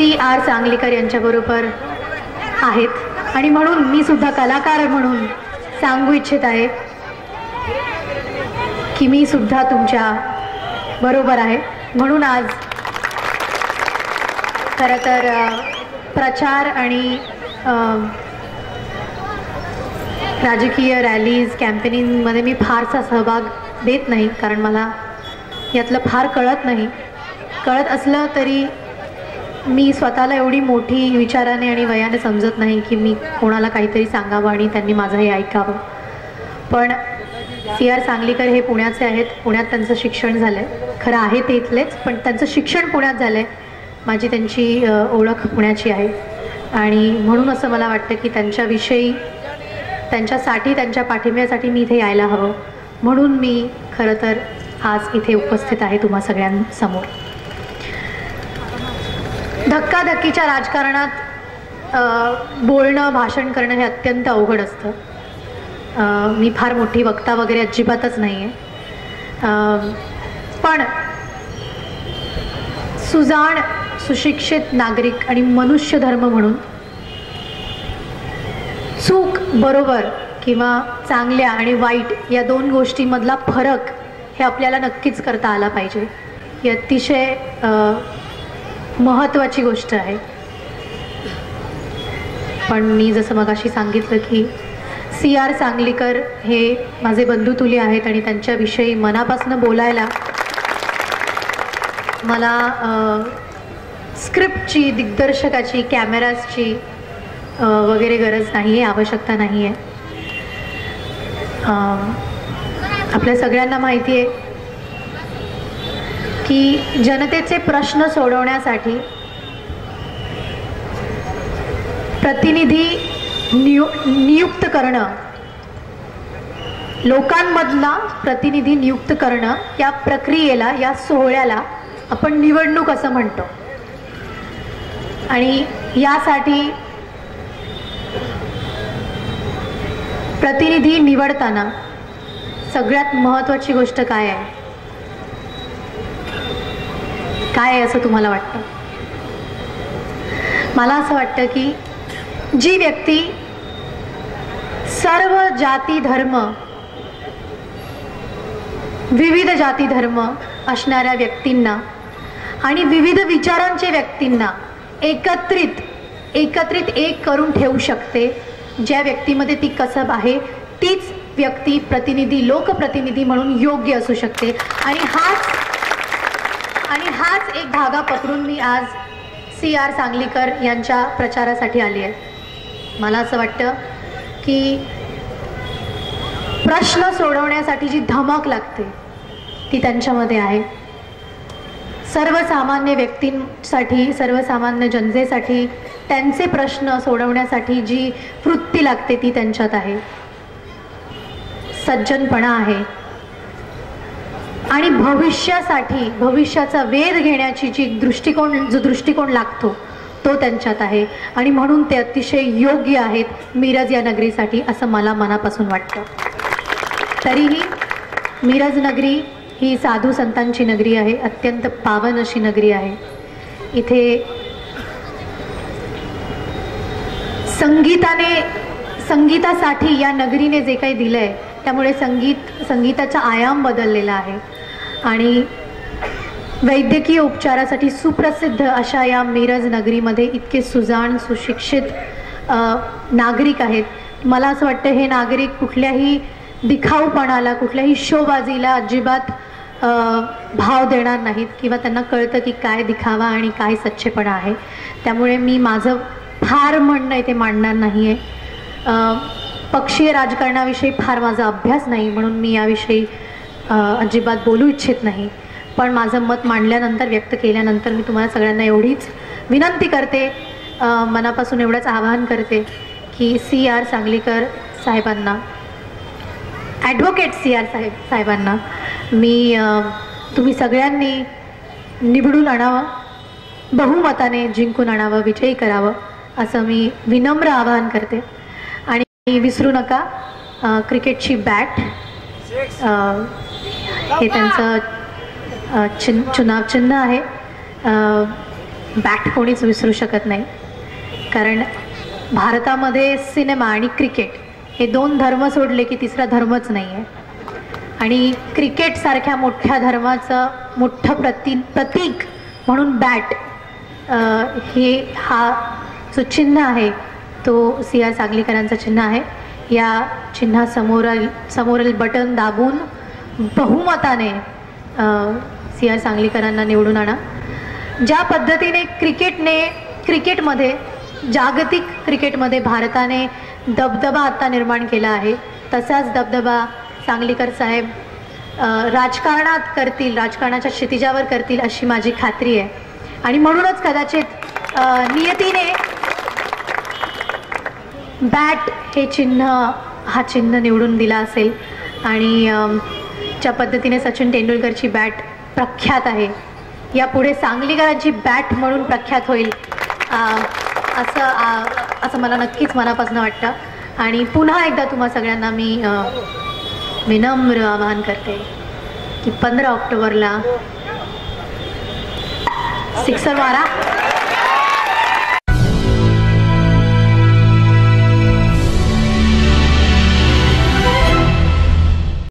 C R Sanglikar यांच्याबरोबर आहेत. आणि म्हणून मी सुद्धा कलाकार म्हणून सांगू इच्छित आहे की मी सुद्धा तुमच्या बरोबर आहे. म्हणून आज खरं तर प्रचार आणि राजकीय रॅलीज कॅम्पेनिंगमध्ये मी फारसा सहभाग देत नाही कारण मला यातलं फार कळत नाही. कळत असलं तरी मी स्वतःला एवढी मोठी विचाराने आणि वयाने समजत नाही की मी कोणाला काहीतरी सांगावं आणि त्यांनी माझं हे ऐकावं. पण सी आर सांगलीकर हे पुण्याचे आहेत. पुण्यात त्यांचं शिक्षण झालं आहे खरं आहे ते इथलेच पण त्यांचं शिक्षण पुण्यात झालं आहे माझी त्यांची ओळख पुण्याची आहे. आणि म्हणून असं मला वाटतं की त्यांच्याविषयी त्यांच्यासाठी त्यांच्या पाठिंब्यासाठी मी इथे यायला हवं. म्हणून मी खरं तर आज इथे उपस्थित आहे तुम्हा सगळ्यांसमोर. धक्काधक्कीच्या राजकारणात बोलणं भाषण करणं हे अत्यंत अवघड असतं. मी फार मोठी वक्ता वगैरे अजिबातच नाही आहे पण सुजाण सुशिक्षित नागरिक आणि मनुष्य धर्म म्हणून चूक बरोबर किंवा चांगल्या आणि वाईट या दोन गोष्टींमधला फरक हे आपल्याला नक्कीच करता आला पाहिजे. ही अतिशय महत्त्वाची गोष्ट आहे. पण मी जसं मगाशी सांगितलं की सी आर सांगलीकर हे माझे बंधुतुल्य आहेत आणि त्यांच्याविषयी मनापासून बोलायला मला स्क्रिप्टची दिग्दर्शकाची कॅमेराजची वगैरे गरज नाही आहे आवश्यकता नाही आहे आपल्या सगळ्यांना माहिती आहे की जनतेचे प्रश्न सोडवण्यासाठी प्रतिनिधी नियु नियुक्त करणं लोकांमधला प्रतिनिधी नियुक्त करणं या प्रक्रियेला या सोहळ्याला आपण निवडणूक असं म्हणतो. आणि यासाठी प्रतिनिधी निवडताना सगळ्यात महत्त्वाची गोष्ट काय आहे? काय आहे असं तुम्हाला वाटतं? मला असं वाटतं की जी व्यक्ती सर्व जाती धर्म विविध जाती धर्म असणाऱ्या व्यक्तींना आणि विविध विचारांच्या व्यक्तींना एकत्रित एकत्रित एक करून ठेवू शकते ज्या व्यक्तीमध्ये ती कसब आहे तीच व्यक्ती प्रतिनिधी लोकप्रतिनिधी म्हणून योग्य असू शकते. आणि हाच आणि हाच एक धागा पकडून मी आज सी आर सांगलीकर यांच्या प्रचारासाठी आली आहे. मला असं वाटतं की प्रश्न सोडवण्यासाठी जी धमक लागते ती त्यांच्यामध्ये आहे. सर्वसामान्य व्यक्तींसाठी सर्वसामान्य जनतेसाठी त्यांचे प्रश्न सोडवण्यासाठी जी वृत्ती लागते ती त्यांच्यात आहे. सज्जनपणा आहे. आणि भविष्यासाठी भविष्याचा वेध घेण्याची जी दृष्टिकोन जो दृष्टिकोन लागतो तो त्यांच्यात आहे. आणि म्हणून ते अतिशय योग्य आहेत मिरज या नगरीसाठी असं मला मनापासून वाटतं. तरीही मिरज नगरी ही साधू संतांची नगरी आहे अत्यंत पावन अशी नगरी आहे. इथे संगीताने संगीतासाठी या नगरीने जे काही दिलं आहे त्यामुळे संगीत संगीताचा आयाम बदललेला आहे. आणि वैद्यकीय उपचारासाठी सुप्रसिद्ध अशा या मिरज नगरीमध्ये इतके सुजाण सुशिक्षित नागरिक आहेत. मला असं वाटतं हे नागरिक कुठल्याही दिखाऊपणाला कुठल्याही शोबाजीला अजिबात भाव देणार नाहीत किंवा त्यांना कळतं की काय दिखावा आणि काय सच्चेपणा आहे. त्यामुळे मी माझं फार म्हणणं इथे मांडणार नाही आहे पक्षीय राजकारणाविषयी फार माझा अभ्यास नाही म्हणून मी याविषयी अजिबात बोलू इच्छित नाही. पण माझं मत मांडल्यानंतर व्यक्त केल्यानंतर मी तुम्हाला सगळ्यांना एवढीच विनंती करते मनापासून एवढंच आवाहन करते की सी आर सांगलीकर साहेबांना ॲडव्होकेट सी आर साहेब साहेबांना मी तुम्ही सगळ्यांनी निवडून आणावं बहुमताने जिंकून आणावं विजयी करावं असं मी विनम्र आवाहन करते. आणि विसरू नका क्रिकेटची बॅट हे त्यांचं चिन्ह चुनाव चिन्ह आहे. बॅट कोणीच विसरू शकत नाही. कारण भारतामध्ये सिनेमा आणि क्रिकेट हे दोन धर्म सोडले की तिसरा धर्मच नाही आहे आणि क्रिकेटसारख्या मोठ्या धर्माचं मोठं प्रति प्रतीक म्हणून बॅट हे हा जो चिन्ह आहे तो सी आर सांगलीकरांचं चिन्ह आहे. या चिन्हासमोरील समोरील बटन दाबून बहुमताने सी आर सांगलीकरांना निवडून आणा. ज्या पद्धतीने क्रिकेटने क्रिकेटमध्ये जागतिक क्रिकेटमध्ये भारताने दबदबा आत्ता निर्माण केला आहे तसाच दबदबा सांगलीकर साहेब राजकारणात करतील राजकारणाच्या क्षितिजावर करतील अशी माझी खात्री आहे. आणि म्हणूनच कदाचित नियतीने बॅट हे चिन्ह हा चिन्ह निवडून दिला असेल. आणि ज्या पद्धतीने सचिन तेंडुलकरची बॅट प्रख्यात आहे यापुढे सांगलीकरांची बॅट म्हणून प्रख्यात होईल असं असं मला नक्कीच मनापासून वाटतं. आणि पुन्हा एकदा तुम्हा सगळ्यांना मी विनम्र आवाहन करते की पंधरा ऑक्टोबरला सिक्सर मारा.